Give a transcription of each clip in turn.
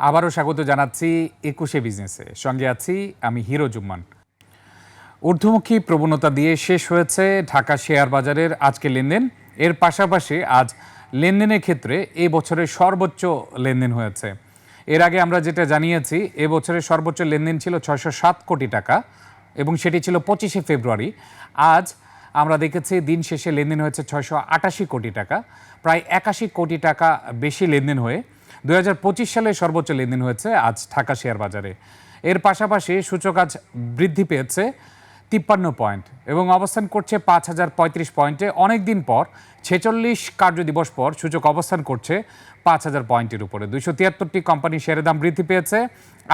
আবারও স্বাগত জানাচ্ছি একুশে বিজনেসে। সঙ্গে আছি আমি হিরো জুম্মান। ঊর্ধ্বমুখী প্রবণতা দিয়ে শেষ হয়েছে ঢাকা শেয়ার বাজারের আজকে লেনদেন। এর পাশাপাশি আজ লেনদেনের ক্ষেত্রে এ বছরের সর্বোচ্চ লেনদেন হয়েছে। এর আগে আমরা যেটা জানিয়েছি, এ বছরের সর্বোচ্চ লেনদেন ছিল ছয়শো সাত কোটি টাকা এবং সেটি ছিল পঁচিশে ফেব্রুয়ারি। আজ আমরা দেখেছি দিন শেষে লেনদেন হয়েছে ছয়শো আটাশি কোটি টাকা। প্রায় একাশি কোটি টাকা বেশি লেনদেন হয়ে দু হাজার পঁচিশ সালে সর্বোচ্চ লেনদেন হয়েছে, আজ ঢাকা শেয়ার বাজারে। এর পাশাপাশি সূচক আজ বৃদ্ধি পেয়েছে তিপ্পান্ন পয়েন্ট এবং অবস্থান করছে পাঁচ হাজার পঁয়ত্রিশ পয়েন্টে। অনেক দিন পর, ছেচল্লিশ কার্য দিবস পর সূচক অবস্থান করছে পাঁচ হাজার পয়েন্টের উপরে। দুইশো তিয়াত্তরটি কোম্পানি শেয়ারের দাম বৃদ্ধি পেয়েছে,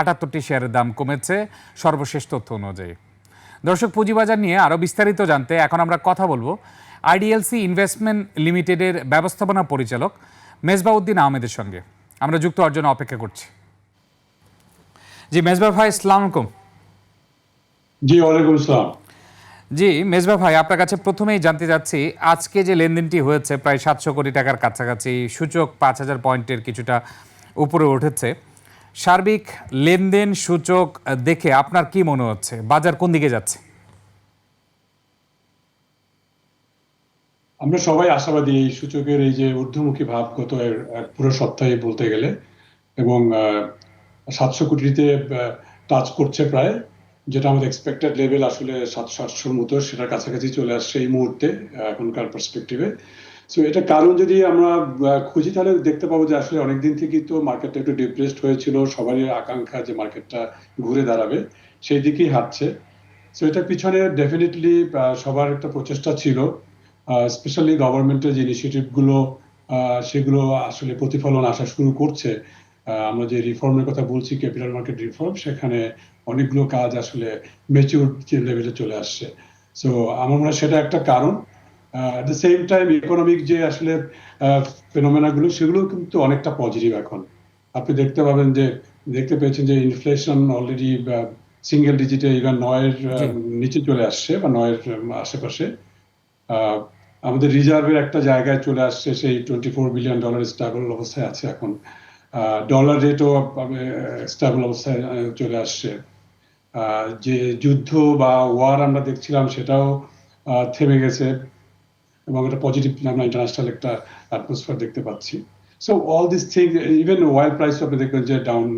আটাত্তরটি শেয়ারের দাম কমেছে সর্বশেষ তথ্য অনুযায়ী। দর্শক, পুঁজিবাজার নিয়ে আরও বিস্তারিত জানতে এখন আমরা কথা বলব আইডিএলসি ইনভেস্টমেন্ট লিমিটেডের ব্যবস্থাপনা পরিচালক মেজবাউদ্দিন আহমেদের সঙ্গে। আমরা যুক্ত হওয়ার জন্য অপেক্ষা করছি। জি মেজবা ভাই ইসলাম আলাইকুম। জি ওয়ালাইকুম আসসালাম। জি মেজবা ভাই আপনার কাছে প্রথমেই জানতে চাচ্ছি আজকে যে লেনদেনটি হয়েছে প্রায় সাতশো কোটি টাকার কাছাকাছি সূচক পাঁচ হাজার পয়েন্টের কিছুটা উপরে উঠেছে। সার্বিক লেনদেন সূচক দেখে আপনার কি মনে হচ্ছে? বাজার কোন দিকে যাচ্ছে? আমরা সবাই আশাবাদী এই সূচকের এই যে ঊর্ধ্বমুখী ভাব গত পুরো সপ্তাহে বলতে গেলে এবং সাতশো কোটিতে টাচ করছে প্রায়, যেটা আমাদের এক্সপেক্টেড লেভেল আসলে সাতশো, আটশোর মতো, সেটার কাছাকাছি চলে আসছে এই মুহূর্তে এখনকার পার্সপেক্টিভে সো এটা কারণ যদি আমরা খুঁজি, তাহলে দেখতে পাবো যে আসলে অনেকদিন থেকেই তো মার্কেটটা একটু ডিপ্রেসড হয়েছিল, সবারই আকাঙ্ক্ষা যে মার্কেটটা ঘুরে দাঁড়াবে, সেই দিকেই হাঁটছে। সো এটার পিছনে ডেফিনেটলি সবার একটা প্রচেষ্টা ছিল। স্পেশালি গভর্নমেন্টের যে ইনিশিয়েটিভগুলো আহ, সেগুলো আসলে প্রতিফলন আসা শুরু করছে। আমরা যে রিফর্মের কথা বলছি ক্যাপিটাল মার্কেট রিফর্ম সেখানে অনেকগুলো কাজ আসলে মেচিউর লেভেলে চলে আসছে। সো আমার মনে হয় সেটা একটা কারণ। At the same time economic যে আসলে ফেনোমেনা গুলো সেগুলো কিন্তু অনেকটা পজিটিভ এখন। আপনি দেখতে পাবেন যে দেখতে পেয়েছেন যে ইনফ্লেশন অলরেডি সিঙ্গেল ডিজিটে ইভেন নয়ের নিচে চলে আসছে বা নয়ের আশেপাশে। আহ, আমাদের রিজার্ভের একটা জায়গায় চলে আসছে, সেই twenty four billion dollar stable অবস্থায় আছে এখন। ডলার রেটও স্টেবল অবস্থায় চলে আসছে। যে যুদ্ধ বা ওয়ার আমরা দেখছিলাম, সেটাও থেমে গেছে। এবং একটা পজিটিভ আমরা ইন্টারন্যাশনাল একটা অ্যাটমসফিয়ার দেখতে পাচ্ছি। So all this thing even while price আপনি দেখবেন যে ডাউন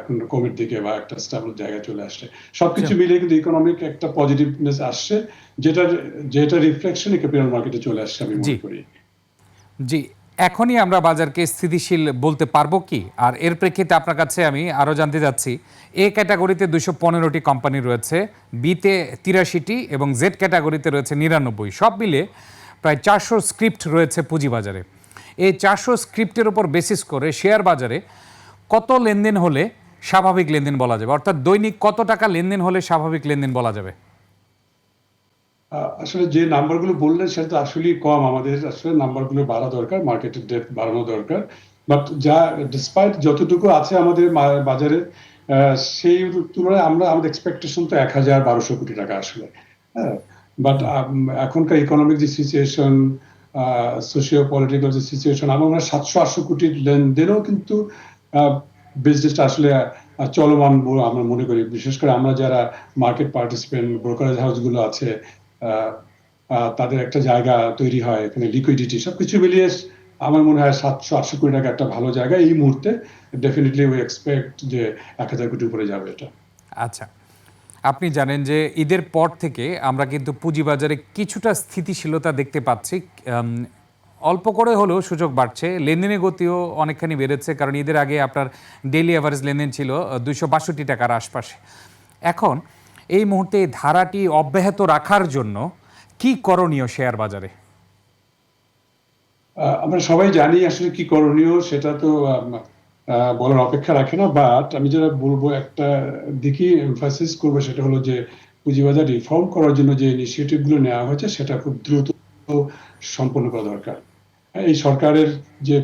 এখন কমের দিকে বা একটা স্টেবল জায়গায় চলে আসছে। সবকিছু মিলিয়ে কিন্তু ইকোনমিক একটা পজিটিভনেস আসছে যেটার যেটা রিফ্লেকশন ক্যাপিটাল মার্কেটে চলে আসছে আমি। মনে করি। জি এখনই আমরা বাজারকে স্থিতিশীল বলতে পারব কি? আর এর প্রেক্ষিতে আপনার কাছে আমি আরও জানতে যাচ্ছি এ ক্যাটাগরিতে দুশো পনেরোটি কোম্পানি রয়েছে বিতে তিরাশিটি এবং জেড ক্যাটাগরিতে রয়েছে নিরানব্বই। সব মিলে প্রায় চারশো স্ক্রিপ্ট রয়েছে পুঁজিবাজারে। এই চারশো স্ক্রিপ্টের উপর বেসিস করে শেয়ার বাজারে কত লেনদেন হলে স্বাভাবিক লেনদেন বলা যাবে? অর্থাৎ দৈনিক কত টাকা লেনদেন হলে স্বাভাবিক লেনদেন বলা যাবে? আসলে যে নাম্বারগুলো বললেন, সেটা তো আসলেই কম। আমাদের আসলে নাম্বারগুলো বাড়া দরকার মার্কেটের ডেপথ বাড়ানো দরকার। বাট যা ডিসপাইট যতটুকু আছে আমাদের বাজারে সেই তুলনায় আমরা, আমাদের এক্সপেকটেশন তো এক হাজার বারোশো কোটি টাকা আসলে। হ্যাঁ? বাট এখনকার ইকোনমিক যে সিচুয়েশন সোশিও পলিটিক্যাল যে সিচুয়েশন আমার মনে হয় সাতশো আটশো কোটির লেনদেনও কিন্তু বিজনেসটা আসলে চলমান আমরা মনে করি। বিশেষ করে আমরা যারা মার্কেট পার্টিসিপেন্ট ব্রোকারেজ হাউসগুলো আছে তাদের একটা জায়গা তৈরি হয়, এখানে লিকুইডিটি সবকিছু মিলিয়ে আমার মনে হয় সাতশো আটশো কোটি টাকা একটা ভালো জায়গা। এই মুহূর্তে ডেফিনেটলি উই এক্সপেক্ট যে এক হাজার কোটি উপরে যাবে এটা। আচ্ছা। আপনি জানেন যে ঈদের পর থেকে আমরা কিন্তু পুঁজিবাজারে কিছুটা স্থিতিশীলতা দেখতে পাচ্ছি। অল্প করে হলেও সুযোগ বাড়ছে। লেনদেনের গতিও অনেকখানি বেড়েছে, কারণ ঈদের আগে আপনার ডেইলি অ্যাভারেজ লেনদেন ছিল দুইশো বাষট্টি টাকার আশপাশে। এখন এই মুহূর্তে ধারাটি অব্যাহত রাখার জন্য কি করণীয় শেয়ার বাজারে? আমরা সবাই জানি আসলে কি করণীয়, সেটা তো বলার অপেক্ষা রাখে না বাট আমি যেটা বলব একটা দিকে এমফাসিস করব সেটা হলো যে পুঁজিবাজার রিফর্ম করার জন্য যে ইনিশিয়েটিভগুলো নেওয়া হয়েছে সেটা খুব দ্রুত সম্পন্ন করা দরকার। এই সরকারের যে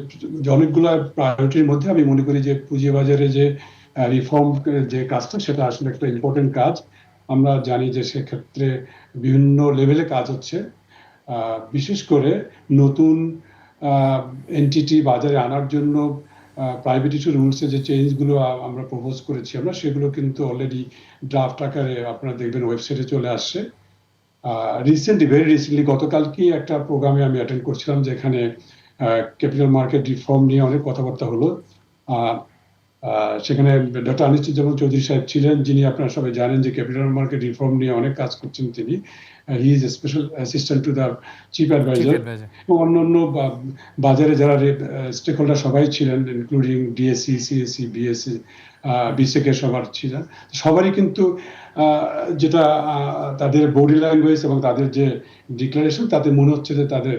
অনেকগুলো প্রায়োরিটির মধ্যে আমি মনে করি যে পুঁজিবাজারে যে রিফর্ম যে কাজটা সেটা আসলে একটা ইম্পর্টেন্ট কাজ। আমরা জানি যে সেক্ষেত্রে বিভিন্ন লেভেলে কাজ হচ্ছে। বিশেষ করে নতুন এনটিটি বাজারে আনার জন্য প্রাইভেট ইস্যু রুলসে যে চেঞ্জগুলো আমরা প্রপোজ করেছি আমরা, সেগুলো কিন্তু অলরেডি ড্রাফট আকারে আপনারা দেখবেন ওয়েবসাইটে চলে আসছে। রিসেন্টলি ভেরি রিসেন্টলি গতকালকেই একটা প্রোগ্রামে আমি অ্যাটেন্ড করছিলাম, যেখানে ক্যাপিটাল মার্কেট রিফর্ম নিয়ে অনেক কথাবার্তা হলো। সেখানে ডক্টর আনিসুজ্জামান চৌধুরী সাহেব ছিলেন যিনি আপনারা সবাই জানেন যে ক্যাপিটাল মার্কেট রিফর্ম নিয়ে অনেক কাজ করছেন তিনি। He is special assistant to the chief adviser এবং অন্যান্য বাজারে যারা স্টেক হোল্ডার সবাই ছিলেন ইনক্লুডিং ডিএসসি সিএসসি বিএসসি বিসেকের সবার ছিলেন। সবারই কিন্তু যেটা তাদের বডি ল্যাঙ্গুয়েজ এবং তাদের যে ডিক্লারেশন তাতে মনে হচ্ছে যে তাদের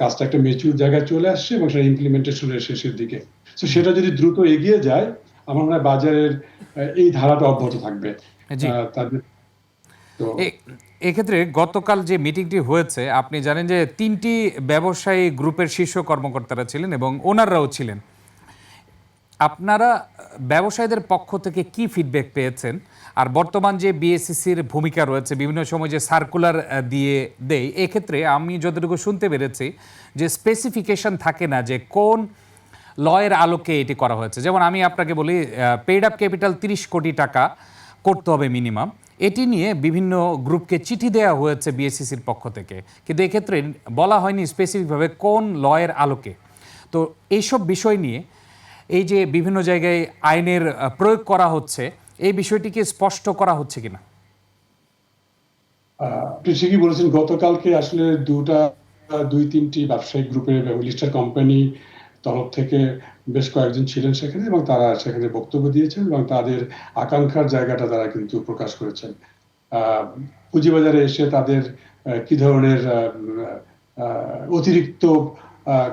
কাজটা একটা মেচুর জায়গায় চলে আসছে এবং সেটা ইমপ্লিমেন্টেশনের শেষের দিকে। তো সেটা যদি দ্রুত এগিয়ে যায় আমার মনে হয় বাজারের এই ধারাটা অব্যাহত থাকবে। তাদের এক্ষেত্রে গতকাল যে মিটিংটি হয়েছে আপনি জানেন যে তিনটি ব্যবসায়ী গ্রুপের শীর্ষ কর্মকর্তারা ছিলেন এবং ওনাররাও ছিলেন। আপনারা ব্যবসায়ীদের পক্ষ থেকে কি ফিডব্যাক পেয়েছেন? আর বর্তমান যে বিএসসিসির ভূমিকা রয়েছে, বিভিন্ন সময় যে সার্কুলার দিয়ে দেয় এক্ষেত্রে আমি যতটুকু শুনতে পেরেছি যে স্পেসিফিকেশন থাকে না যে কোন লয়ের আলোকে এটি করা হয়েছে। যেমন আমি আপনাকে বলি পেইড আপ ক্যাপিটাল তিরিশ কোটি টাকা করতে হবে মিনিমাম এটি নিয়ে বিভিন্ন গ্রুপকে চিঠি দেওয়া হয়েছে বিএসসিসির পক্ষ থেকে। কিন্তু এক্ষেত্রে বলা হয়নি স্পেসিফিকভাবে কোন লয়ের আলোকে। তো এইসব বিষয় নিয়ে এই যে বিভিন্ন জায়গায় আইনের প্রয়োগ করা হচ্ছে এই বিষয়টিকে স্পষ্ট করা হচ্ছে কিনা? আপনি ঠিকই বলেছেন, গতকালকে আসলে দুটা, দুই, তিনটি ব্যবসায়িক গ্রুপের লিস্টার কোম্পানি তরফ থেকে বেশ কয়েকজন ছিলেন সেখানে এবং তারা সেখানে বক্তব্য দিয়েছেন এবং তাদের আকাঙ্ক্ষার জায়গাটা তারা কিন্তু প্রকাশ করেছেন। পুঁজিবাজারে এসে তাদের কি ধরনের অতিরিক্ত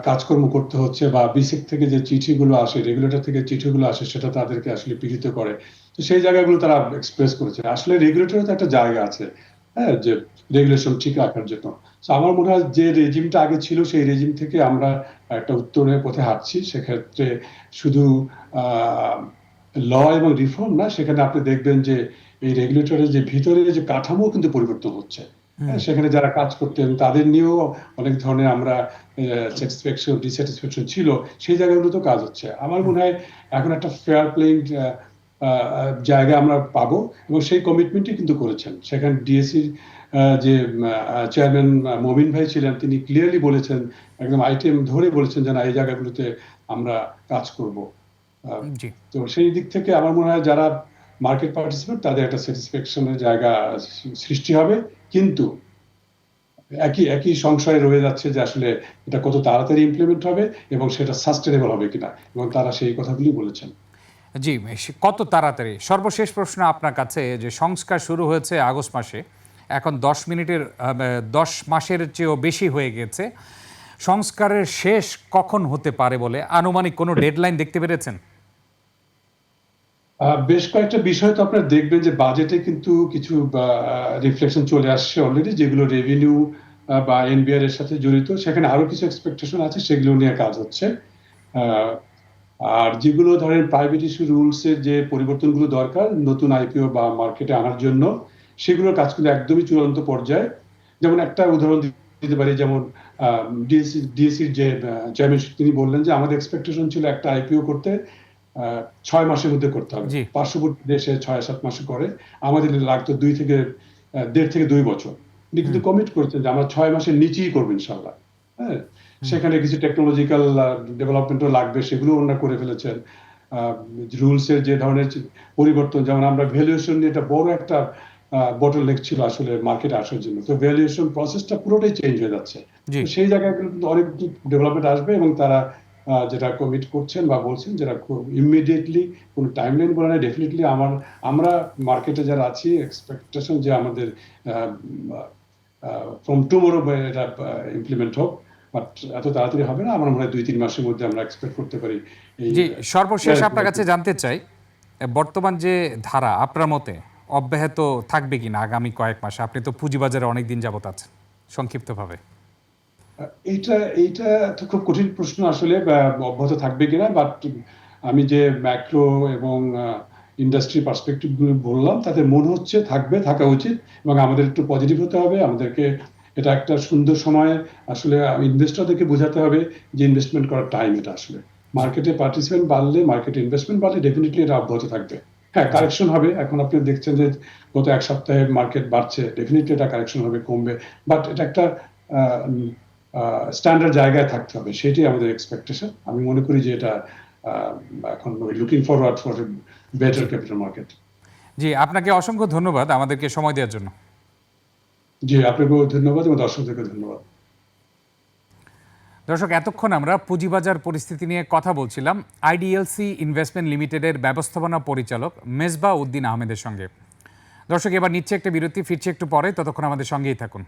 কাজকর্ম করতে হচ্ছে বা বিসিক থেকে যে চিঠিগুলো আসে রেগুলেটর থেকে চিঠিগুলো আসে, সেটা তাদেরকে আসলে পীড়িত করে। তো সেই জায়গাগুলো তারা এক্সপ্রেস করেছে। আসলে রেগুলেটরের তো একটা জায়গা আছে হ্যাঁ যে রেগুলেশন ঠিক রাখার জন্য। তো আমার মনে হয় যে রেজিমটা আগে ছিল সেই রেজিম থেকে আমরা একটা উত্তরণের পথে হাঁটছি। সেক্ষেত্রে শুধু ল এবং রিফর্ম না সেখানে আপনি দেখবেন যে এই রেগুলেটরের যে ভিতরে যে কাঠামো কিন্তু পরিবর্তন হচ্ছে। হ্যাঁ, সেখানে যারা কাজ করতেন তাদের নিয়েও অনেক ধরনের আমরা স্যাটিসফ্যাকশন ডিস্যাটিসফ্যাকশন ছিল। সেই জায়গাগুলো তো কাজ হচ্ছে। আমার মনে হয় এখন একটা ফেয়ার প্লেইং জায়গা আমরা পাবো এবং সেই কমিটমেন্টই কিন্তু করেছেন। সেখানে ডিএসসি যে চেয়ারম্যান মমিন ভাই ছিলেন তিনি ক্লিয়ারলি বলেছেন একদম আইটেম ধরে বলেছেন যে না এই জায়গাগুলোতে আমরা কাজ করব। তো সেই দিক থেকে আমার মনে হয় যারা মার্কেট পার্টিসিপেট তাদের একটা স্যাটিসফ্যাকশনের জায়গা সৃষ্টি হবে। কিন্তু একই একই সংশয় রয়ে যাচ্ছে যে আসলে এটা কত তাড়াতাড়ি ইমপ্লিমেন্ট হবে এবং সেটা সাস্টেনেবল হবে কিনা। এবং তারা সেই কথাগুলি বলেছেন। জি কত তাড়াতাড়ি। সর্বশেষ প্রশ্ন আপনার কাছে যে সংস্কার শুরু হয়েছে আগস্ট মাসে, এখন দশ মিনিটের দশ মাসের চেয়েও বেশি হয়ে গেছে। সংস্কারের শেষ কখন হতে পারে বলে আনুমানিক কোনো ডেডলাইন দেখতে পেরেছেন? বেশ কয়েকটা বিষয় তো আপনারা দেখবেন যে বাজেটে কিন্তু কিছু রিফ্লেকশন চলে আসছে অলরেডি যেগুলো রেভিনিউ বা এনবিআর এর সাথে জড়িত। সেখানে আরও কিছু এক্সপেকটেশন আছে, সেগুলো নিয়ে কাজ হচ্ছে। আর যেগুলো ধরেন প্রাইভেট ইস্যু রুলস এর যে পরিবর্তনগুলো দরকার নতুন আইপিও বা মার্কেটে আনার জন্য সেগুলোর কাজ কিন্তু একদমই চূড়ান্ত পর্যায়ে। যেমন একটা উদাহরণ দিতে পারি যেমন ডিএসসি ডিএসসির যে চেয়ারম্যান তিনি বললেন যে আমাদের এক্সপেকটেশন ছিল একটা আইপিও করতে আহ, ছয় মাসের মধ্যে করতে হবে। পার্শ্ববর্তী দেশে ছয় সাত মাসে করে। আমাদের লাগতো দুই থেকে দেড় থেকে দুই বছর। কিন্তু কমিট করেছেন যে আমরা ছয় মাসের নিচেই করব ইনশাল্লাহ হ্যাঁ সেখানে কিছু টেকনোলজিক্যাল ডেভেলপমেন্টও লাগবে সেগুলো ওনারা করে ফেলেছেন। রুলস এর যে ধরনের পরিবর্তন যেমন আমরা ভ্যালুয়েশন নিয়ে একটা বড় একটা বটল লেগ ছিল আসলে মার্কেটে আসার জন্য। তো ভ্যালুয়েশন প্রসেসটা পুরোটাই চেঞ্জ হয়ে যাচ্ছে। সেই জায়গায় কিন্তু অনেক ডেভেলপমেন্ট আসবে এবং তারা যেটা কমিট করছেন বা বলছেন যেটা খুব ইমিডিয়েটলি কোনো টাইমলাইন বলে না ডেফিনেটলি আমার আমরা মার্কেটে যারা আছি এক্সপেকটেশন যে আমাদের ফ্রম টুমোরো এটা ইমপ্লিমেন্ট হোক বাট এত তাড়াতাড়ি হবে না? আমার মনে হয় দুই তিন মাসের মধ্যে আমরা এক্সপেক্ট করতে পারি জি সর্বশেষ আপনার কাছে জানতে চাই বর্তমান যে ধারা আপনার মতে অব্যাহত থাকবে কিনা আগামী কয়েক মাসে? আপনি তো পুঁজিবাজারে অনেক দিন যাবত আছেন সংক্ষিপ্তভাবে। এইটা এইটা তো খুব কঠিন প্রশ্ন আসলে অব্যাহত থাকবে কিনা বাট আমি যে ম্যাক্রো এবং ইন্ডাস্ট্রি পার্সপেক্টিভগুলো বললাম তাতে মনে হচ্ছে থাকবে থাকা উচিত এবং আমাদের একটু পজিটিভ হতে হবে আমাদেরকে এটা একটা সুন্দর সময়। আসলে ইনভেস্টরদেরকে বোঝাতে হবে যে ইনভেস্টমেন্ট করার টাইম এটা আসলে। মার্কেটে পার্টিসিপেন্ট বাড়লে মার্কেটে ইনভেস্টমেন্ট বাড়লে ডেফিনেটলি এটা অব্যাহত থাকবে। হ্যাঁ কারেকশন হবে। এখন আপনি দেখছেন যে গত এক সপ্তাহে মার্কেট বাড়ছে ডেফিনেটলি এটা কারেকশন হবে, কমবে। বাট এটা একটা স্ট্যান্ডার্ড জায়গায় থাকতে হবে। সেটাই আমাদের এক্সপেকটেশন আমি মনে করি যে এটা এখন looking forward for better capital market জি, আপনাকে অসংখ্য ধন্যবাদ আমাদেরকে সময় দেওয়ার জন্য। জি আপনাকেও ধন্যবাদ এবং দর্শকদেরকে ধন্যবাদ। দর্শক, এতক্ষণ আমরা পুঁজিবাজার পরিস্থিতি নিয়ে কথা বলছিলাম। আইডিএলসি ইনভেস্টমেন্ট লিমিটেডের ব্যবস্থাপনা পরিচালক মেজবা উদ্দিন আহমেদের সঙ্গে। দর্শক, এবার নিচ্ছে একটা বিরতি, ফিরছে একটু পরে, ততক্ষণ আমাদের সঙ্গেই থাকুন।